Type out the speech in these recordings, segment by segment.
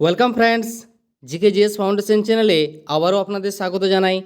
Welcome friends GK GS foundation চ্যানেলে আবারও আপনাদের স্বাগত জানাই।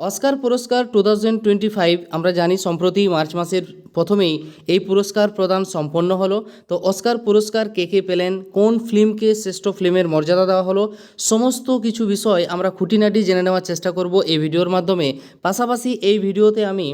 অস্কার পুরস্কার টু থাউজেন্ড টোয়েন্টি ফাইভ আমরা জানি সম্প্রতি মার্চ মাসের প্রথমেই এই পুরস্কার প্রদান সম্পন্ন হলো। তো অস্কার পুরস্কার কে কে পেলেন, কোন ফিল্মকে শ্রেষ্ঠ ফিল্মের মর্যাদা দেওয়া হলো, সমস্ত কিছু বিষয় আমরা খুঁটিনাটি জেনে নেওয়ার চেষ্টা করব এই ভিডিওর মাধ্যমে। পাশাপাশি এই ভিডিওতে আমি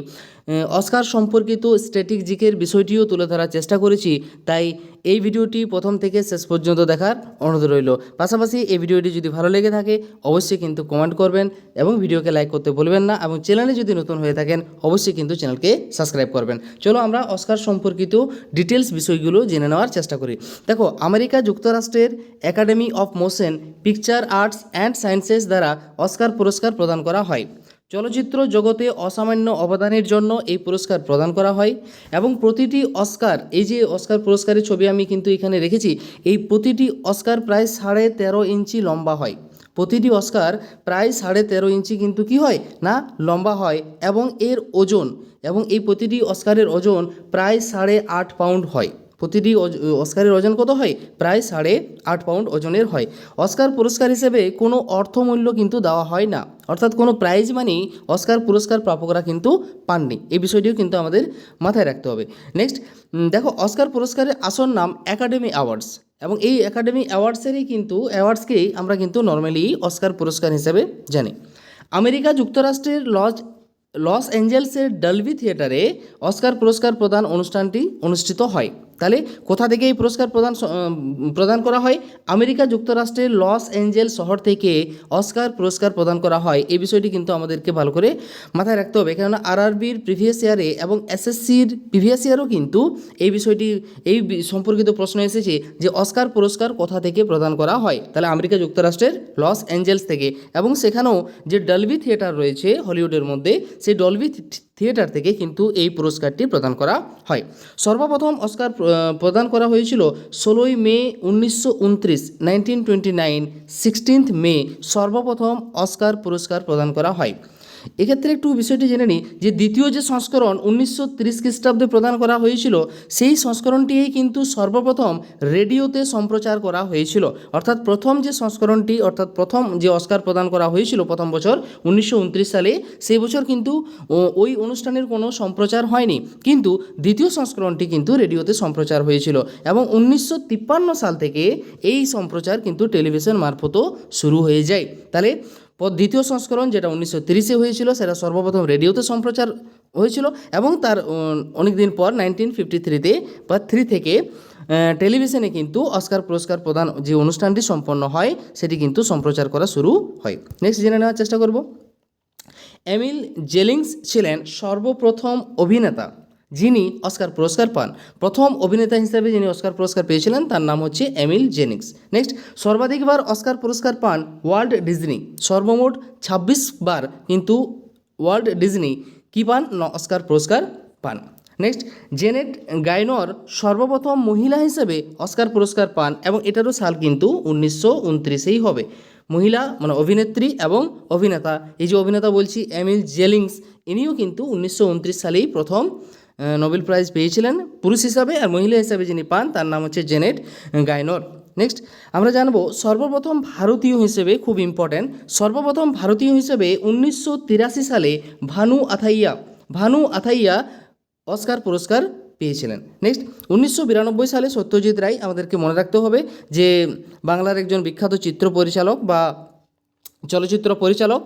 অস্কার সম্পর্কিত স্ট্র্যাটেজিকের বিষয়টিও তুলে ধরার চেষ্টা করেছি, তাই এই ভিডিওটি প্রথম থেকে শেষ পর্যন্ত দেখার অনুরোধ রইল। পাশাপাশি এই ভিডিওটি যদি ভালো লেগে থাকে, অবশ্যই কিন্তু কমেন্ট করবেন এবং ভিডিওকে লাইক করতে ভুলবেন না এবং চ্যানেলে যদি নতুন হয়ে থাকেন, অবশ্যই কিন্তু চ্যানেলকে সাবস্ক্রাইব করবেন। চলো আমরা অস্কার সম্পর্কিত ডিটেলস বিষয়গুলো জেনে নেওয়ার চেষ্টা করি। দেখো, আমেরিকা যুক্তরাষ্ট্রের academy of motion picture arts and sciences দ্বারা অস্কার পুরস্কার প্রদান করা হয়। চলচ্চিত্র জগতে অসামান্য অবদানের জন্য এই পুরস্কার প্রদান করা হয় এবং প্রতিটি অস্কার, এই যে অস্কার পুরস্কারের ছবি আমি কিন্তু এখানে রেখেছি, এই প্রতিটি অস্কার প্রায় সাড়ে তেরো ইঞ্চি লম্বা হয়। প্রতিটি অস্কার প্রায় সাড়ে তেরো ইঞ্চি কিন্তু কি হয়? না, লম্বা হয় এবং এর ওজন, এবং এই প্রতিটি অস্কারের ওজন প্রায় সাড়ে আট পাউন্ড হয়। প্রতিটি অস্কারের ওজন কত হয়? প্রায় সাড়ে আট পাউন্ড ওজনের হয়। অস্কার পুরস্কার হিসেবে কোনো অর্থমূল্য কিন্তু দেওয়া হয় না। অর্থাৎ কোনো প্রাইজ মানেই অস্কার পুরস্কার প্রাপকরা কিন্তু পাননি। এই বিষয়টিও কিন্তু আমাদের মাথায় রাখতে হবে। নেক্সট দেখো, অস্কার পুরস্কারের আসল নাম একাডেমি অ্যাওয়ার্ডস এবং এই একাডেমি অ্যাওয়ার্ডসেরই কিন্তু অ্যাওয়ার্ডসকেই আমরা কিন্তু নর্মালি অস্কার পুরস্কার হিসেবে জানি। আমেরিকা যুক্তরাষ্ট্রের লজ, লস অ্যাঞ্জেলসের ডলবি থিয়েটারে অস্কার পুরস্কার প্রদান অনুষ্ঠানটি অনুষ্ঠিত হয়। তাহলে কোথা থেকে এই পুরস্কার প্রদান প্রদান করা হয়? আমেরিকা যুক্তরাষ্ট্রের লস অ্যাঞ্জেল শহর থেকে অস্কার পুরস্কার প্রদান করা হয়। এই বিষয়টি কিন্তু আমাদেরকে ভালো করে মাথায় রাখতে হবে। কেননা আরআরবির প্রিভিয়াস ইয়ারে এবং এসএসসির প্রিভিয়াস ইয়ারও কিন্তু এই বিষয়টি, এই সম্পর্কিত প্রশ্ন এসেছে যে অস্কার পুরস্কার কোথা থেকে প্রদান করা হয়? তাহলে আমেরিকা যুক্তরাষ্ট্রের লস অ্যাঞ্জেলস থেকে এবং সেখানেও যে ডলবি থিয়েটার রয়েছে হলিউডের মধ্যে, সেই ডলবি থিয়েটার থেকে কিন্তু এই পুরস্কারটি প্রদান করা হয়। সর্বপ্রথম অস্কার প্রদান করা হয়েছিল ষোলোই মে উনিশশো উনত্রিশ nineteen twenty nine sixteenth May সর্বপ্রথম অস্কার পুরস্কার প্রদান করা হয়। এক্ষেত্রে একটু বিষয়টি জেনে নিই যে দ্বিতীয় যে সংস্করণ উনিশশো তিরিশ খ্রিস্টাব্দে প্রদান করা হয়েছিল, সেই সংস্করণটিই কিন্তু সর্বপ্রথম রেডিওতে সম্প্রচার করা হয়েছিল। অর্থাৎ প্রথম যে সংস্করণটি, অর্থাৎ প্রথম যে অস্কার প্রদান করা হয়েছিল প্রথম বছর, উনিশশো উনত্রিশ সালে, সেই বছর কিন্তু ওই অনুষ্ঠানের কোনো সম্প্রচার হয়নি। কিন্তু দ্বিতীয় সংস্করণটি কিন্তু রেডিওতে সম্প্রচার হয়েছিল এবং উনিশশো তিপ্পান্ন সাল থেকে এই সম্প্রচার কিন্তু টেলিভিশন মারফতও শুরু হয়ে যায়। তাহলে দ্বিতীয় সংস্করণ যেটা উনিশশো তিরিশে হয়েছিল, সেটা সর্বপ্রথম রেডিওতে সম্প্রচার হয়েছিল এবং তার অনেক দিন পর নাইনটিন ফিফটি থ্রিতে বা থ্রি থেকে টেলিভিশনে কিন্তু অস্কার পুরস্কার প্রদান যে অনুষ্ঠানটি সম্পন্ন হয়, সেটি কিন্তু সম্প্রচার করা শুরু হয়। নেক্সট জেনে নেওয়ার চেষ্টা করব। এমিল জেলিংস ছিলেন সর্বপ্রথম অভিনেতা। যিনি অস্কার পুরস্কার পান। প্রথম অভিনেতা হিসেবে যিনি অস্কার পুরস্কার পেয়েছিলেন, তার নাম হচ্ছে এমিল জেনিংস নেক্সট, সর্বাধিকবার অস্কার পুরস্কার পান ওয়ার্ল্ড ডিজনি। সর্বমোট ছাব্বিশ বার কিন্তু ওয়ার্ল্ড ডিজনি কী পান? অস্কার পুরস্কার পান। নেক্সট, জেনেট গাইনর সর্বপ্রথম মহিলা হিসেবে অস্কার পুরস্কার পান এবং এটারও সাল কিন্তু উনিশশো উনত্রিশেই হবে। মহিলা মানে অভিনেত্রী এবং অভিনেতা। এই যে অভিনেতা বলছি, এমিল জেলিংস ইনিও কিন্তু উনিশশো উনত্রিশ সালেই প্রথম নোবেল প্রাইজ পেয়েছিলেন পুরুষ হিসাবে আর মহিলা হিসাবে যিনি পান, তার নাম হচ্ছে জেনেট গাইনর। নেক্সট আমরা জানব সর্বপ্রথম ভারতীয় হিসেবে খুব ইম্পর্ট্যান্ট সর্বপ্রথম ভারতীয় হিসেবে উনিশশো তিরাশি সালে ভানু আথাইয়া ভানু আথাইয়া অস্কার পুরস্কার পেয়েছিলেন। নেক্সট উনিশশো বিরানব্বই সালে সত্যজিৎ রায় আমাদেরকে মনে রাখতে হবে যে বাংলার একজন বিখ্যাত চিত্র পরিচালক বা চলচ্চিত্র পরিচালক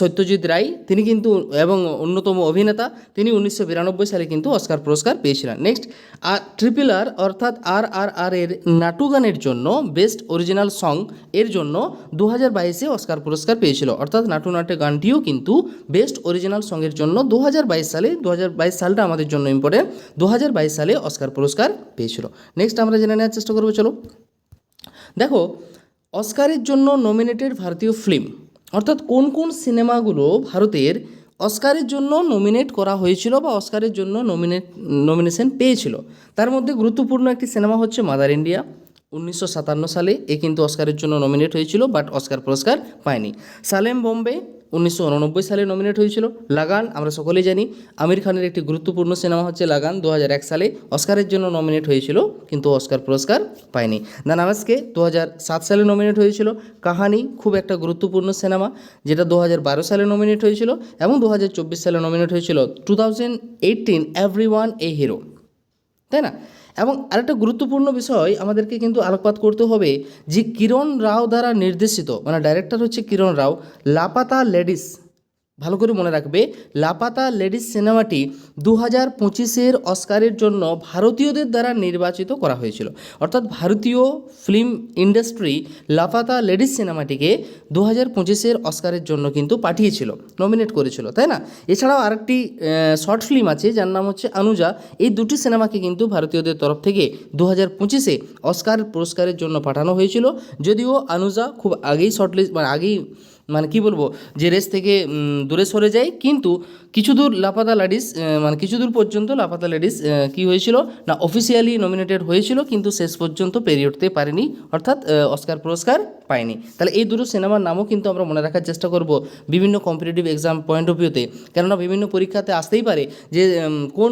সত্যজিৎ রায়। তিনি কিন্তু, এবং অন্যতম অভিনেতা, তিনি উনিশশো বিরানব্বই সালে কিন্তু অস্কার পুরস্কার পেয়েছিলেন। নেক্সট আর ট্রিপল আর অর্থাৎ আর আর আর এর নাটু গানের জন্য বেস্ট অরিজিনাল সং এর জন্য দু হাজার বাইশে অস্কার পুরস্কার পেয়েছিল। অর্থাৎ নাটু নাটে গানটিও কিন্তু বেস্ট অরিজিনাল সঙ্গের জন্য দু হাজার বাইশ সালে দু হাজার বাইশ সালটা আমাদের জন্য ইম্পর্টেন্ট দু হাজার বাইশ সালে অস্কার পুরস্কার পেয়েছিল। নেক্সট আমরা জেনে নেওয়ার চেষ্টা করব, চলো। দেখো অস্কারের জন্য নমিনেটেড ভারতীয় ফিল্ম অর্থাৎ কোন কোন সিনেমাগুলো ভারতের অস্কারের জন্য নমিনেট করা হয়েছিল বা অস্কারের জন্য নমিনেট নমিনেশন পেয়েছিল। তার মধ্যে গুরুত্বপূর্ণ একটি সিনেমা হচ্ছে মাদার ইন্ডিয়া উনিশশো সাতান্ন সালে এ কিন্তু অস্কারের জন্য নমিনেট হয়েছিল বাট অস্কার পুরস্কার পায়নি। সালেম বোম্বে উনিশশো উননব্বই সালে নমিনেট হয়েছিল লাগান, আমরা সকলেই জানি। আমির খানের একটি গুরুত্বপূর্ণ সিনেমা হচ্ছে লাগান দু সালে অস্কারের জন্য নমিনেট হয়েছিল, কিন্তু অস্কার পুরস্কার পায়নি। দ্য নামাজকে দু সালে নমিনেট হয়েছিল। কাহানি খুব একটা গুরুত্বপূর্ণ সিনেমা, যেটা দু সালে নমিনেট হয়েছিল এবং দু হাজার চব্বিশ সালে নমিনেট হয়েছিল। Two thousand eighteen everyone a hero তাই না? এবং আরেকটা গুরুত্বপূর্ণ বিষয় আমাদেরকে কিন্তু আলোকপাত করতে হবে যে কিরণ রাও দ্বারা নির্দেশিত মানে ডাইরেক্টর হচ্ছে কিরণ রাও, লাপাতা লেডিস। ভালো করে মনে রাখবে, লাপাতা লেডিস সিনেমাটি দু হাজার পঁচিশের অস্কারের জন্য ভারতীয়দের দ্বারা নির্বাচিত করা হয়েছিল। অর্থাৎ ভারতীয় ফিল্ম ইন্ডাস্ট্রি লাপাতা লেডিস সিনেমাটিকে দু হাজার পঁচিশের অস্কারের জন্য কিন্তু পাঠিয়েছিল নমিনেট করেছিল, তাই না? এছাড়াও আরেকটি শর্ট ফিল্ম আছে, যার নাম হচ্ছে আনুজা এই দুটি সিনেমাকে কিন্তু ভারতীয়দের তরফ থেকে দু হাজার পঁচিশে অস্কার পুরস্কারের জন্য পাঠানো হয়েছিল। যদিও আনুজা খুব আগেই শর্টলিস্ট মানে আগেই মানে কি বলব, যে রেস থেকে দূরে সরে যায়। কিন্তু কিছু দূর লাপাতা লেডিস মানে কিছু দূর পর্যন্ত লাপাতা লেডিস কি হয়েছিল? না অফিসিয়ালি নমিনেটেড হয়েছিল, কিন্তু শেষ পর্যন্ত পেরিয়ে উঠতে পারেনি। অর্থাৎ অস্কার পুরস্কার পায়নি। তাহলে এই দুটো সিনেমার নামও কিন্তু আমরা মনে রাখার চেষ্টা করব বিভিন্ন কম্পিটিটিভ এক্সাম পয়েন্ট অফ ভিউতে কেননা বিভিন্ন পরীক্ষাতে আসতেই পারে যে কোন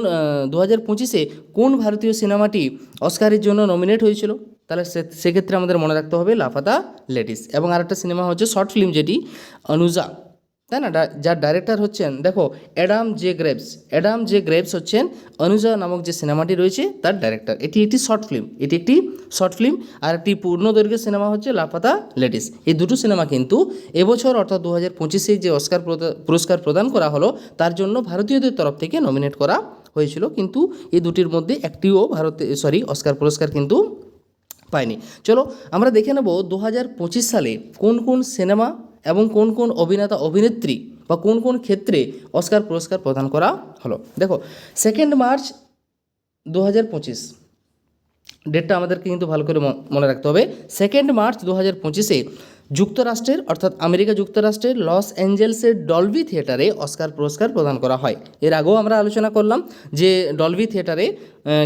দু হাজার পঁচিশে কোন ভারতীয় সিনেমাটি অস্কারের জন্য নমিনেট হয়েছিল। তাহলে সেক্ষেত্রে আমাদের মনে রাখতে হবে লাফাতা লেডিস। এবং আরেকটা সিনেমা হচ্ছে শর্ট ফিল্ম যেটি, অনুজা, তাই না? যার ডাইরেক্টর হচ্ছেন, দেখো, Adam J Graves. Adam J Graves হচ্ছেন অনুজা নামক যে সিনেমাটি রয়েছে, তার ডাইরেক্টর এটি একটি শর্ট ফিল্ম, এটি একটি শর্ট ফিল্ম। আর একটি পূর্ণদৈর্ঘ্যের সিনেমা হচ্ছে লাপাতা লেডিস। এই দুটো সিনেমা কিন্তু এবছর, অর্থাৎ দু হাজার পঁচিশে যে অস্কার পুরস্কার প্রদান করা হলো, তার জন্য ভারতীয়দের তরফ থেকে নমিনেট করা হয়েছিল। কিন্তু এই দুটির মধ্যে একটিও ভারতে সরি অস্কার পুরস্কার কিন্তু পায়নি চলো আমরা দেখে নেব দু হাজার পঁচিশ সালে কোন কোন সিনেমা এবং কোন কোন অভিনেতা, অভিনেত্রী বা কোন কোন ক্ষেত্রে অস্কার পুরস্কার প্রদান করা হলো। দেখো সেকেন্ড মার্চ দু হাজার পঁচিশ ডেটটা আমাদেরকে কিন্তু ভালো করে মনে রাখতে হবে। সেকেন্ড মার্চ দু হাজার পঁচিশে যুক্তরাষ্ট্রের, অর্থাৎ আমেরিকা যুক্তরাষ্ট্রের লস অ্যাঞ্জেলসের ডলবি থিয়েটারে অস্কার পুরস্কার প্রদান করা হয়। এর আগেও আমরা আলোচনা করলাম যে ডলবি থিয়েটারে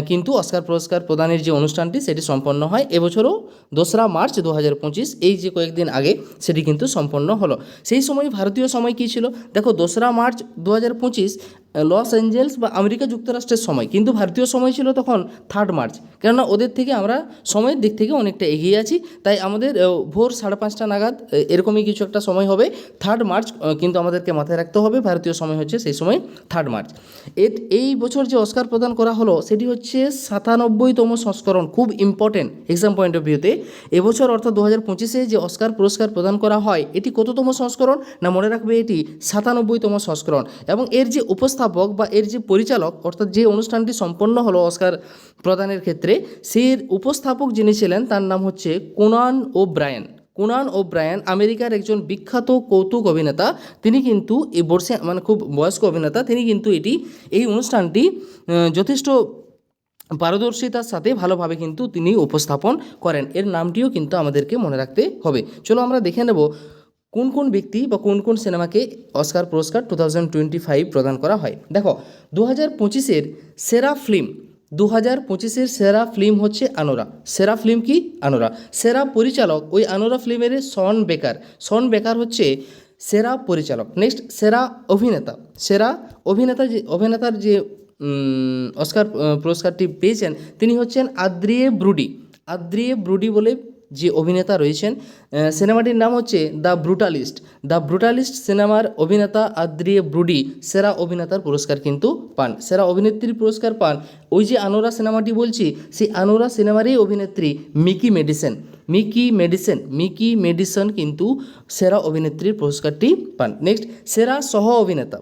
কিন্তু অস্কার পুরস্কার প্রদানের যে অনুষ্ঠানটি, সেটি সম্পন্ন হয় এবছরও দোসরা মার্চ দু হাজার পঁচিশ, এই যে কয়েকদিন আগে সেটি কিন্তু সম্পন্ন হলো। সেই সময়, ভারতীয় সময় কী ছিল? দেখো, দোসরা মার্চ দু হাজার পঁচিশ লস অ্যাঞ্জেলস বা আমেরিকা যুক্তরাষ্ট্রের সময়, কিন্তু ভারতীয় সময় ছিল তখন থার্ড মার্চ কেননা ওদের থেকে আমরা সময়ের দিক থেকে অনেকটা এগিয়ে আছি, তাই আমাদের ভোর সাড়ে পাঁচটা নাগাদ এরকমই কিছু একটা সময় হবে থার্ড মার্চ কিন্তু আমাদেরকে মাথায় রাখতে হবে, ভারতীয় সময় হচ্ছে সেই সময় থার্ড মার্চ এর, এই বছর যে অস্কার প্রদান করা হলো, সেটি হচ্ছে সাতানব্বইতম সংস্করণ, খুব ইম্পর্টেন্ট এক্সাম পয়েন্ট অফ ভিউতে এবছর অর্থাৎ দু হাজার পঁচিশে যে অস্কার পুরস্কার প্রদান করা হয়, এটি কততম সংস্করণ, না মনে রাখবে এটি সাতানব্বইতম সংস্করণ? এবং এর যে উপস্থাপক বা এর যে পরিচালক, অর্থাৎ যে অনুষ্ঠানটি সম্পন্ন হলো অস্কার প্রদানের ক্ষেত্রে, সেই উপস্থাপক যিনি ছিলেন, তার নাম হচ্ছে Conan O'Brien Conan O'Brien আমেরিকার একজন বিখ্যাত কৌতুক অভিনেতা। তিনি কিন্তু এই বর্ষে মানে খুব বয়স্ক অভিনেতা, তিনি কিন্তু এটি, এই অনুষ্ঠানটি যথেষ্ট পারদর্শিতার সাথে ভালোভাবে কিন্তু তিনি উপস্থাপন করেন। এর নামটিও কিন্তু আমাদেরকে মনে রাখতে হবে। চলো আমরা দেখে নেব কোন কোন ব্যক্তি বা কোন কোন সিনেমাকে অস্কার পুরস্কার টু থাউজেন্ড টোয়েন্টি ফাইভ প্রদান করা হয়? দেখো দু হাজার পঁচিশের সেরা ফিল্ম দু হাজার পঁচিশের সেরা ফিল্ম হচ্ছে আনোরা। সেরা ফিল্ম কি? আনোরা। সেরা পরিচালক ওই আনোরা ফিল্মের সন বেকার। সন বেকার হচ্ছে সেরা পরিচালক। নেক্সট সেরা অভিনেতা। সেরা অভিনেতা যে, অভিনেতার যে অস্কার পুরস্কারটি পেয়েছেন, তিনি হচ্ছেন আদ্রিয়ে ব্রুডি। আদ্রিয়ে ব্রুডি বলে যে অভিনেতা রয়েছেন সিনেমাটির নাম হচ্ছে দ্য ব্রুটালিস্ট। দ্য ব্রুটালিস্ট সিনেমার অভিনেতা আদ্রিয়ে ব্রুডি সেরা অভিনেতার পুরস্কার কিন্তু পান। সেরা অভিনেত্রীর পুরস্কার পান ওই যে আনোরা সিনেমাটি বলছি, সেই আনোরা সিনেমারই অভিনেত্রী Mikey Madison. Mikey Madison Mikey Madison কিন্তু সেরা অভিনেত্রীর পুরস্কারটি পান। নেক্সট, সেরা সহ অভিনেতা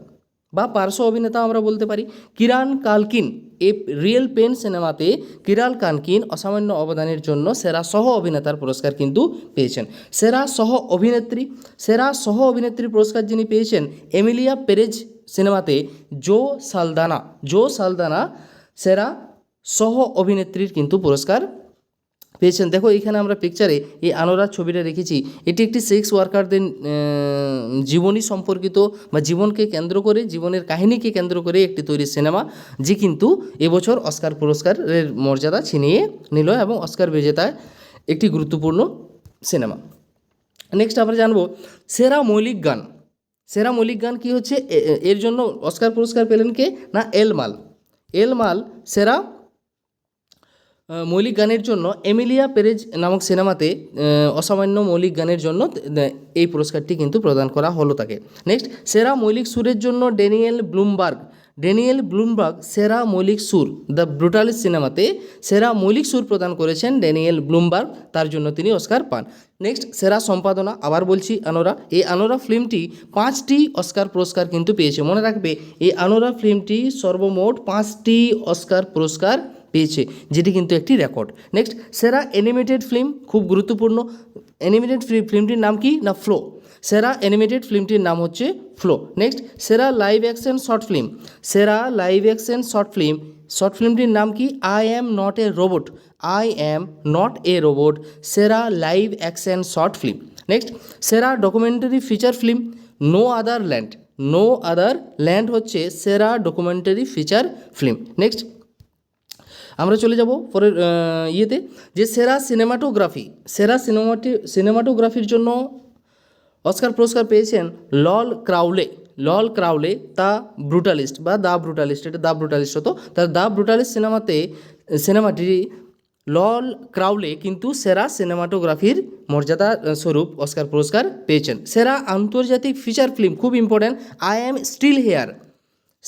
বা পার্শ্ব অভিনেতা আমরা বলতে পারি, Kieran Culkin. A real pain সিনেমাতে কিরাল কানকিন অসামান্য অবদানের জন্য সেরা সহ অভিনেতার পুরস্কার কিন্তু পেয়েছেন। সেরা সহ অভিনেত্রী, সেরা সহ অভিনেত্রী পুরস্কার যিনি পেয়েছেন, এমিলিয়া পেরেজ সিনেমাতে জো সালদানা জো সালদানা সেরা সহ অভিনেত্রীর কিন্তু পুরস্কার পেয়েছেন। দেখো এখানে আমরা পিকচারে এই আনোরার ছবিটা রেখেছি। এটি একটি সেক্স ওয়ার্কারদের জীবনী সম্পর্কিত বা জীবনকে কেন্দ্র করে, জীবনের কাহিনীকে কেন্দ্র করে একটি তৈরি সিনেমা যে কিন্তু এবছর অস্কার পুরস্কারের মর্যাদা ছিনিয়ে নিল এবং অস্কার বিজেতায় একটি গুরুত্বপূর্ণ সিনেমা নেক্সট আমরা জানব, সেরা মৌলিক গান। সেরা মৌলিক গান কি হচ্ছে? এর জন্য অস্কার পুরস্কার পেলেন কে? না, এলমাল। এলমাল সেরা মৌলিক গানের জন্য এমিলিয়া পেরেজ নামক সিনেমাতে অসামান্য মৌলিক গানের জন্য এই পুরস্কারটি কিন্তু প্রদান করা হলো তাকে। নেক্সট সেরা মৌলিক সুরের জন্য ড্যানিয়েল ব্লুমবার্গ। ড্যানিয়েল ব্লুমবার্গ, সেরা মৌলিক সুর, দ্য ব্রুটালিস সিনেমাতে সেরা মৌলিক সুর প্রদান করেছেন ড্যানিয়েল ব্লুমবার্গ। তার জন্য তিনি অস্কার পান। নেক্সট সেরা সম্পাদনা, আবার বলছি আনোরা। এই আনোরা ফিল্মটি পাঁচটি অস্কার পুরস্কার কিন্তু পেয়েছে। মনে রাখবে, এই আনোরা ফিল্মটি সর্বমোট পাঁচটি অস্কার পুরস্কার পেয়েছে, যেটি কিন্তু একটি রেকর্ড নেক্সট সেরা অ্যানিমেটেড ফিল্ম খুব গুরুত্বপূর্ণ। অ্যানিমেটেড ফিল্মটির নাম কি? না ফ্লো সেরা অ্যানিমেটেড ফিল্মটির নাম হচ্ছে ফ্লো নেক্সট সেরা লাইভ অ্যাকশন শর্ট ফিল্ম সেরা live action short film short ফিল্মটির নাম কি? I am not a robot I am not a robot সেরা live action short film next সেরা documentary feature film no other land no other land হচ্ছে সেরা documentary feature film next আমরা চলে যাব পরের ইয়েতে। যে সেরা সিনেমাটোগ্রাফি, সেরা সিনেমাটি, সিনেমাটোগ্রাফির জন্য অস্কার পুরস্কার পেয়েছেন Lol Crawley. Lol Crawley the Brutalist বা দ্য ব্রুটালিস্ট, এটা দ্য ব্রুটালিস্ট হতো। তার দ্য ব্রুটালিস্ট সিনেমাতে, সিনেমাটি লল ক্রাউলে কিন্তু সেরা সিনেমাটোগ্রাফির মর্যাদা স্বরূপ অস্কার পুরস্কার পেয়েছেন। সেরা আন্তর্জাতিক ফিচার ফিল্ম খুব important I am still here.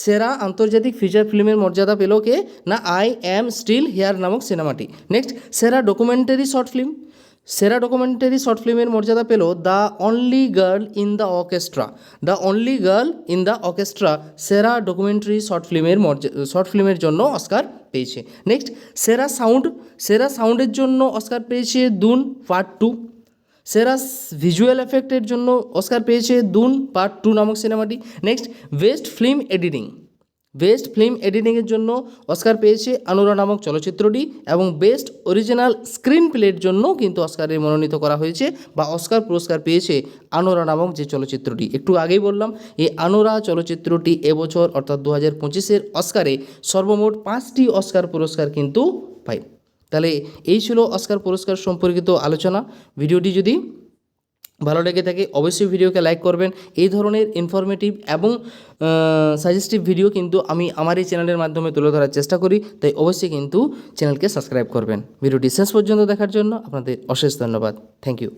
সেরা আন্তর্জাতিক ফিচার ফিল্মের মর্যাদা পেল কে? না আই অ্যাম স্টিল হেয়ার নামক সিনেমাটি। নেক্সট সেরা ডকুমেন্টারি শর্ট ফিল্ম সেরা ডকুমেন্টারি শর্ট ফিল্মের মর্যাদা পেল the only girl in the orchestra the only girl in the orchestra সেরা ডকুমেন্টারি শর্ট ফিল্মের মর্যাদা শর্ট ফিল্মের জন্য অস্কার পেয়েছে। নেক্সট সেরা সাউন্ড সেরা সাউন্ডের জন্য অস্কার পেয়েছে দুন পার্ট টু সেরা ভিজুয়াল এফেক্টের জন্য অস্কার পেয়েছে দুন পার্ট টু নামক সিনেমাটি next best film editing best film এডিটিংয়ের জন্য অস্কার পেয়েছে আনুরা নামক চলচ্চিত্রটি এবং বেস্ট অরিজিনাল স্ক্রিন প্লের জন্য কিন্তু অস্কারে মনোনীত করা হয়েছে বা অস্কার পুরস্কার পেয়েছে আনোরা নামক যে চলচ্চিত্রটি। একটু আগেই বললাম, এই আনোরা চলচ্চিত্রটি এবছর অর্থাৎ দু হাজার পঁচিশের অস্কারে সর্বমোট পাঁচটি অস্কার পুরস্কার কিন্তু পায়। তাহলে এই ছিল অস্কার পুরস্কার সম্পর্কিত আলোচনা। ভিডিওটি যদি ভালো লেগে থাকে, অবশ্যই ভিডিওকে লাইক করবেন। এই ধরনের ইনফরমেটিভ এবং সাজেস্টিভ ভিডিও কিন্তু আমি আমার এই চ্যানেলের মাধ্যমে তুলে ধরার চেষ্টা করি। তাই অবশ্যই কিন্তু চ্যানেলকে সাবস্ক্রাইব করবেন। ভিডিওটি শেষ পর্যন্ত দেখার জন্য আপনাদের অশেষ ধন্যবাদ। Thank you